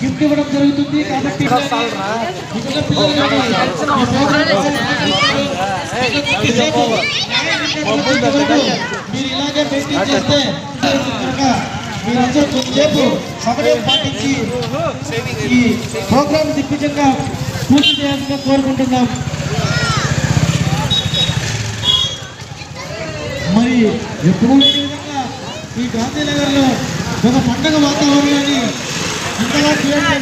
Gift ఇవ్వడం జరుగుతుంది కాబట్టి మీరు ఇలాగే మెయింటైన్ చేస్తే మీరందరూ సమయం పాటించి ఈ ప్రోగ్రామ్ దిగ్విజయంగా పూర్తి చేయాలని కోరుకుంటున్నాం. మరి ఎప్పుడు ఈ గాంధీనగర్లో ఒక పండగ వాతావరణాన్ని ఇంతగా క్రియేట్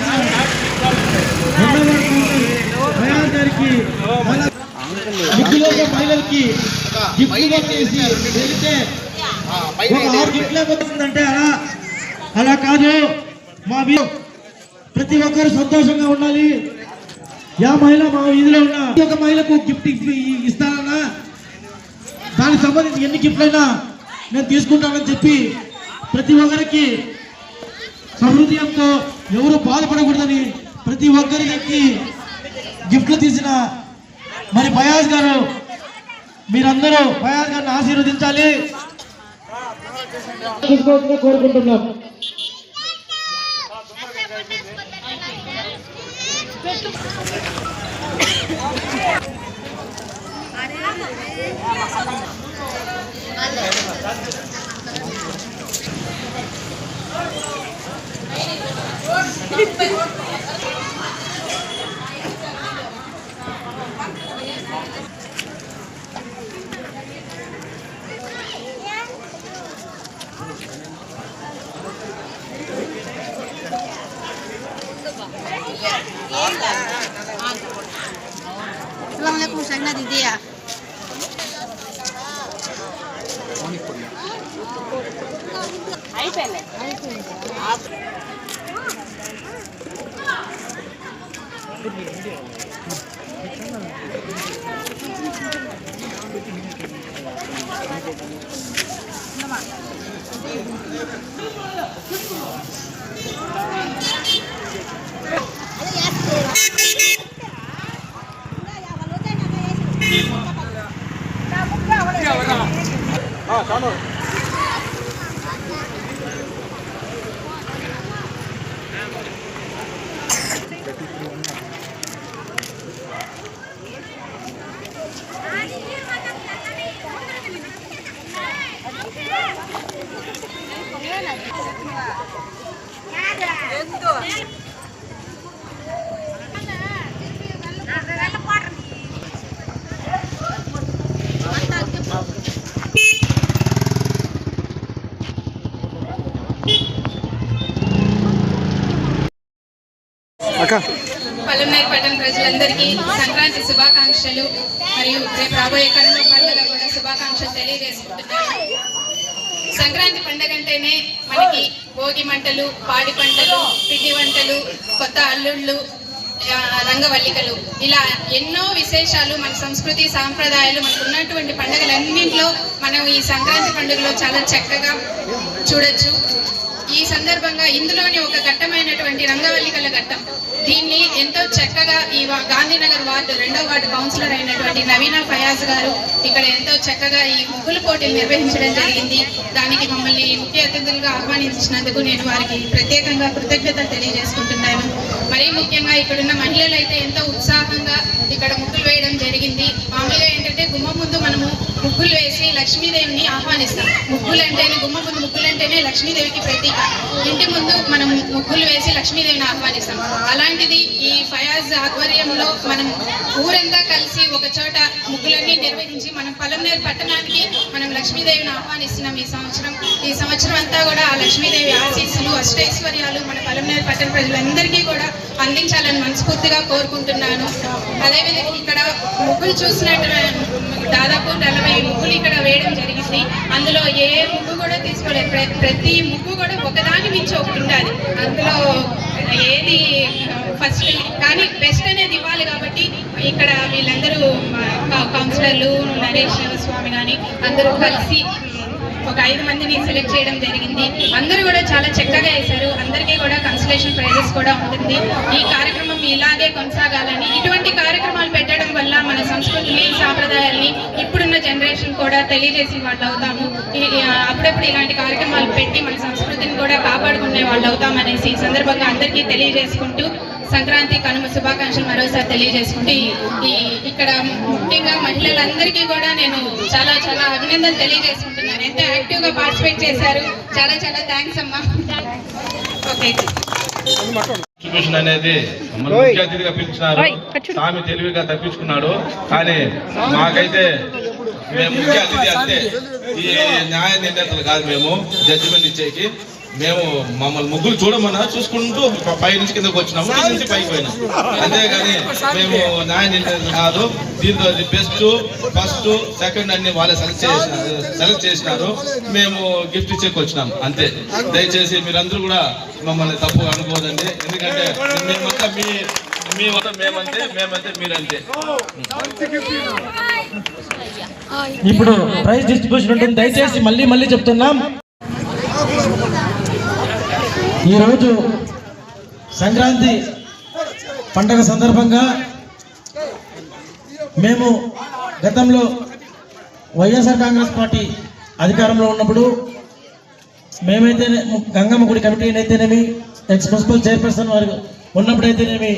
చేసిన మహిళలకి గిఫ్ట్ చేసి వెళితే ఒక ఆరు గిఫ్ట్లు ఏమవుతుందంటే అలా అలా కాదు మా వీ- ప్రతి ఒక్కరు సంతోషంగా ఉండాలి యా మహిళ మా వీధిలో ఉన్న ప్రతి మహిళకు గిఫ్ట్ ఇ- ఇస్తానన్నా దానికి సంబంధించి ఎన్ని గిఫ్ట్లైనా నేను తీసుకుంటానని చెప్పి ప్రతి ఒక్కరికి సమృద్ధియంతో ఎవరు బాధపడకూడదని ప్రతి ఒక్కరికి గిఫ్ట్లు తీసిన మరి బయాజ్ గారు మీరందరూ బయాజ్ గారిని ఆశీర్వదించాలి. కోరుకుంటున్నాం. Assalamualaikum sayang na didi ya. అయిపోయింది Thank you. పల్లెనారు పట్టణ ప్రజలందరికీ సంక్రాంతి శుభాకాంక్షలు మరియు రేపు రాబోయే కనుమ పండుగ కూడా శుభాకాంక్షలు తెలియజేసుకుంటున్నాను. సంక్రాంతి పండుగ అంటేనే మనకి భోగి మంటలు పాడి పంటలు పిండి వంటలు కొత్త అల్లుళ్ళు రంగవల్లికలు. ఇలా ఎన్నో విశేషాలు మన సంస్కృతి సాంప్రదాయాలు మనకు ఉన్నటువంటి పండుగలన్నింటిలో మనం ఈ సంక్రాంతి పండుగలో చాలా చక్కగా చూడొచ్చు. ఈ సందర్భంగా ఇందులోని ఒక ఘట్టమైనటువంటి రంగవల్లికల ఘట్టం దీన్ని ఎంతో చక్కగా ఈ గాంధీనగర్ వార్డు రెండో వార్డు కౌన్సిలర్ అయినటువంటి నవీన ఫయాజ్ గారు ఇక్కడ ఎంతో చక్కగా ఈ ముగ్గులు పోటీలు నిర్వహించడం జరిగింది. దానికి మమ్మల్ని ముఖ్య అతిథులుగా ఆహ్వానించినందుకు నేను వారికి ప్రత్యేకంగా కృతజ్ఞతలు తెలియజేసుకుంటున్నాను. మరీ ముఖ్యంగా ఇక్కడున్న మహిళలు అయితే ఎంతో ఉత్సాహంగా ఇక్కడ ముగ్గులు వేయడం జరిగింది. మామూలుగా ఏంటంటే గుమ్మ ముందు మనము ముగ్గులు వేసి లక్ష్మీదేవిని ఆహ్వానిస్తాం. ముగ్గులు అంటేనే గుమ్మ అంటేనే లక్ష్మీదేవికి ప్రతీక. ఇంటి ముందు మనం ముగ్గులు వేసి లక్ష్మీదేవిని ఆహ్వానిస్తాం. అలాంటిది ఈ ఫయాజ్ ఆధ్వర్యంలో మనం ఊరంతా కలిసి ఒక చోట ముగ్గులన్నీ నిర్వహించి మనం పలంనేరు పట్టణానికి మనం లక్ష్మీదేవిని ఆహ్వానిస్తున్నాం ఈ సంవత్సరం. ఈ సంవత్సరం అంతా కూడా ఆ లక్ష్మీదేవి ఆశీస్సులు అష్టైశ్వర్యాలు మన పలంనేరు పట్టణ ప్రజలందరికీ కూడా అందించాలని మనస్ఫూర్తిగా కోరుకుంటున్నాను. అదేవిధంగా ఇక్కడ ముగ్గులు చూసినట్టు దాదాపు నలభై ముగ్గులు ఇక్కడ వేయడం జరిగింది. అందులో ఏ ముగ్గు కూడా తీసుకోలేదు. ప్రతి ముగ్గు కూడా ఒకదాని మించి ఒకటి ఉండాలి. అందులో ఏది ఫస్ట్ కానీ బెస్ట్ అనేది ఇవ్వాలి కాబట్టి ఇక్కడ వీళ్ళందరూ కౌన్సిలర్లు నరేష్ స్వామి కానీ అందరూ కలిసి ఒక ఐదు మందిని సెలెక్ట్ చేయడం జరిగింది. అందరూ కూడా చాలా చక్కగా వేశారు. అందరికీ కూడా కన్సలేషన్ ప్రైజెస్ కూడా ఉంటుంది. ఈ కార్యక్రమం ఇలాగే కొనసాగాలని ఇటువంటి కార్యక్రమాలు పెట్టడం వల్ల మన సంస్కృతిని సాంప్రదాయాల్ని ఇప్పుడున్న జనరేషన్ కూడా తెలియజేసి వాళ్ళు అవుతాము. అప్పుడప్పుడు ఇలాంటి కార్యక్రమాలు పెట్టి మన సంస్కృతిని కూడా కాపాడుకునే వాళ్ళు అవుతామనేసి ఈ సందర్భంగా అందరికీ తెలియజేసుకుంటూ సంక్రాంతి కనుమ శుభాకాంక్షలు మరోసారి తెలియజేసుకుంటూ ఈ- ఇక్కడ ముఖ్యంగా మహిళలందరికీ కూడా నేను చాలా చాలా అభినందనలు తెలియజేసుకుంటున్నాను. ఎంతో యాక్టివ్గా పార్టిసిపేట్ చేశారు? చాలా చాలా థ్యాంక్స్ అమ్మా. ఓకే. అనేది ముఖ్య అతిథిగా పిలిచినారు. స్వామి తెలివిగా తప్పించుకున్నాడు. కానీ మాకైతే మేము ముఖ్య అతిథి అంతే ఈ న్యాయ నిర్ణేతలు కాదు మేము జడ్జిమెంట్ ఇచ్చేకి. మేము మమ్మల్ని ముగ్గురు చూడమన్నా చూసుకుంటూ పై నుంచి కిందకు వచ్చినాము. నుంచి పైకి పోయినాం. అంతేగాని మేము న్యాయ నిర్ణేతలు కాదు. దీంతో బెస్ట్ ఫస్ట్ సెకండ్ అన్ని వాళ్ళే సెలెక్ట్ చేసినారు సెలెక్ట్ చేసినారు. మేము గిఫ్ట్ ఇచ్చేకి వచ్చినాం. అంతే. దయచేసి మీరందరూ కూడా మమ్మల్ని తప్పు అనుకోదండి. ఎందుకంటే మేమంతా మీ మీ మేమంతే మేమంతే మీరంతే. ఇప్పుడు ప్రైజ్ డిస్ట్రిబ్యూషన్ ఉంటుంది. దయచేసి మళ్ళీ మళ్ళీ చెప్తున్నాం. ఈరోజు సంక్రాంతి పండగ సందర్భంగా మేము గతంలో వైఎస్ఆర్ కాంగ్రెస్ పార్టీ అధికారంలో ఉన్నప్పుడు మేమైతే గంగమ్మ గుడి కమిటీ అయితేనేమి ఎక్స్ ప్రిన్సిపల్ చైర్పర్సన్ వారు ఉన్నప్పుడైతేనేమి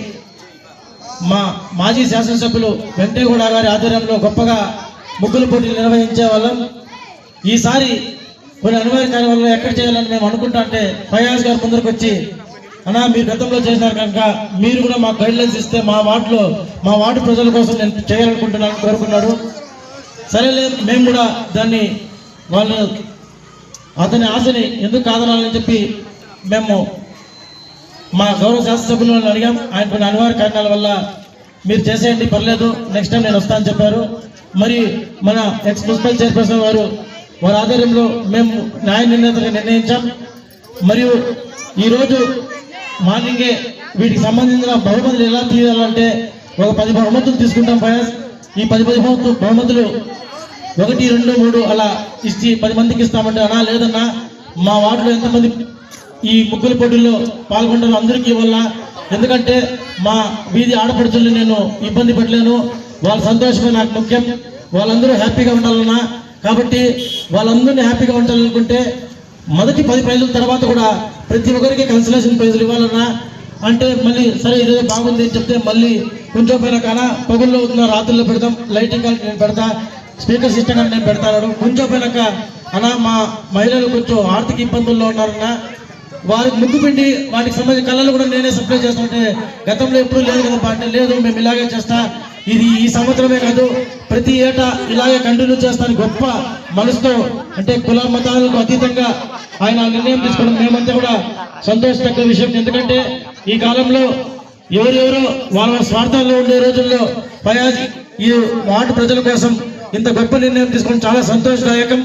మా మాజీ శాసనసభ్యులు వెంకటేగౌడ గారి ఆధ్వర్యంలో గొప్పగా ముగ్గుల పోటీలు నిర్వహించే వాళ్ళం. ఈసారి కొన్ని అనివార్య వల్ల ఎక్కడ చేయాలని మేము అనుకుంటా అంటే ఫయాజ్ గారు ముందరకు వచ్చి అన్నా మీరు గతంలో చేసినారు కనుక మీరు కూడా మాకు గైడ్లైన్స్ ఇస్తే మా వార్డులో మా వార్డు ప్రజల కోసం నేను చేయాలనుకుంటున్నాను కోరుకున్నాడు. సరేలే మేము కూడా దాన్ని వాళ్ళు అతని ఆశని ఎందుకు కాదనాలని చెప్పి మేము మా గౌరవ శాసనసభ్యులను అడిగాం. ఆయన కొన్ని అనివార్య కారణాల వల్ల మీరు చేసేయండి పర్లేదు నెక్స్ట్ టైం నేను వస్తాను చెప్పారు. మరి మన ఎక్స్ ప్రిన్సిపల్ చైర్పర్సన్ వారు వారి ఆధ్వర్యంలో మేము న్యాయ నిర్ణేతగా నిర్ణయించాం. మరియు ఈరోజు మార్నింగే వీటికి సంబంధించిన బహుమతులు ఎలా తీయాలంటే ఒక పది బహుమతులు తీసుకుంటాం ఫయాజ్. ఈ పది పది బహుమతులు బహుమతులు ఒకటి రెండు మూడు అలా ఇచ్చి పది మందికి ఇస్తామంటే అనా లేదన్నా మా వార్డులో ఎంతమంది ఈ ముగ్గుల పోటీల్లో పాల్గొంటారో అందరికీ ఇవ్వాలా? ఎందుకంటే మా వీధి ఆడపడుచుల్ని నేను ఇబ్బంది పెట్టలేను. వాళ్ళ సంతోషమే నాకు ముఖ్యం. వాళ్ళందరూ హ్యాపీగా ఉండాలన్నా కాబట్టి వాళ్ళందరినీ హ్యాపీగా ఉండాలనుకుంటే మొదటి పది ప్రైజుల తర్వాత కూడా ప్రతి ఒక్కరికి కన్సలేషన్ ప్రైజులు ఇవ్వాలన్నా. అంటే మళ్ళీ సరే ఇదే బాగుంది అని చెప్తే మళ్ళీ కొంచెం పైన కానా పగుల్లో ఉన్న రాత్రుల్లో పెడతాం లైటింగ్ కానీ నేను పెడతా స్పీకర్ సిస్టమ్ కానీ నేను పెడతాను కొంచెం పోయినాక అన్నా మా మహిళలు కొంచెం ఆర్థిక ఇబ్బందుల్లో ఉన్నారన్నా వారికి ముగ్గు పిండి వాటికి సంబంధించిన కళలు కూడా నేనే సప్లై చేస్తుంటే గతంలో ఎప్పుడూ లేదు కదా అంటే లేదు మేము ఇలాగే చేస్తా. ఇది ఈ సంవత్సరమే కాదు ప్రతి ఏటా ఇలాగే కంటిన్యూ చేస్తాను గొప్ప మనసుతో అంటే కుల మతాలకు అతీతంగా ఆయన నిర్ణయం తీసుకోవడం మేమంతా కూడా సంతోషతగ్గ విషయం. ఎందుకంటే ఈ కాలంలో ఎవరెవరో వాళ్ళ స్వార్థాల్లో ఉండే రోజుల్లో ఫయాజ్ ఈ వార్డు ప్రజల కోసం ఇంత గొప్ప నిర్ణయం తీసుకోవడం చాలా సంతోషదాయకం.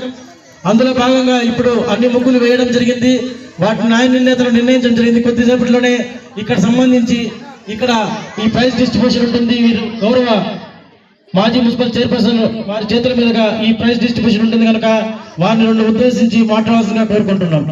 అందులో భాగంగా ఇప్పుడు అన్ని ముగ్గులు వేయడం జరిగింది. వాటి న్యాయ నిర్ణేతలు నిర్ణయించడం జరిగింది. కొద్దిసేపట్లోనే ఇక్కడ సంబంధించి ఇక్కడ ఈ ప్రైజ్ డిస్ట్రిబ్యూషన్ ఉంటుంది. వీరు గౌరవ మాజీ మున్సిపల్ చైర్పర్సన్ వారి చేతుల మీదుగా ఈ ప్రైజ్ డిస్ట్రిబ్యూషన్ ఉంటుంది కనుక వారిని రెండు ఉద్దేశించి మాట్లాడాల్సిందిగా కోరుకుంటున్నాం.